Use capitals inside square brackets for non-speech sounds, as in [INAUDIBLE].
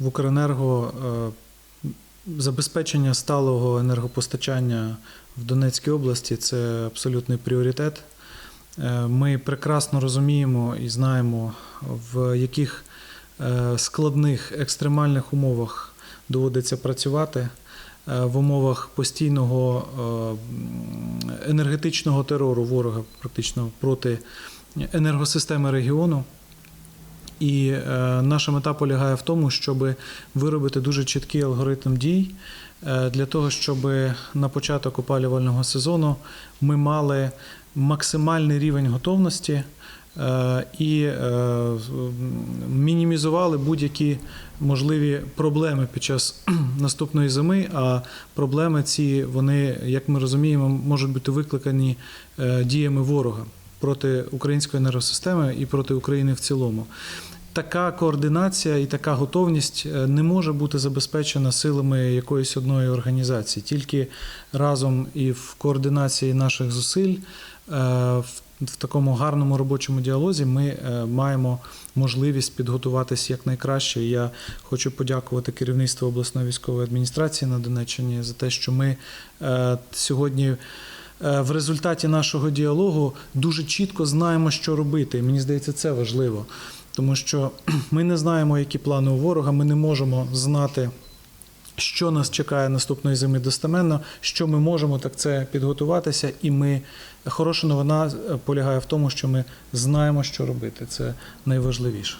в Укренерго е, забезпечення сталого енергопостачання в Донецькій області це абсолютний пріоритет. Е, Ми прекрасно розуміємо і знаємо, в яких е, складних екстремальних умовах доводиться працювати в умовах постійного енергетичного терору ворога, практично проти енергосистеми регіону. І е, наша мета полягає в тому, щоб виробити дуже чіткий алгоритм дій е, для того, щоб на початок опалювального сезону ми мали максимальний рівень готовності е, і мінімізували будь-які можливі проблеми під час [CLEARS THROAT] наступної зими. А проблеми ці, вони, як ми розуміємо, можуть бути викликані діями ворога проти української енергосистеми і проти України в цілому. Така координація і така готовність е, не може бути забезпечена силами якоїсь одної організації. Тільки разом і в координації наших зусиль, е, в такому гарному робочому діалозі ми е, маємо можливість підготуватись якнайкраще. Я хочу подякувати керівництву обласної військової адміністрації на Донеччині за те, що ми сьогодні. Е, В результаті нашого діалогу дуже чітко знаємо, що робити. І мені здається, це важливо, тому що [CLEARS THROAT] ми не знаємо, які плани у ворога. Ми не можемо знати, що нас чекає наступної зими достеменно. Що ми можемо, так це підготуватися. І ми хороша новина е, полягає в тому, що ми знаємо, що робити. Це найважливіше.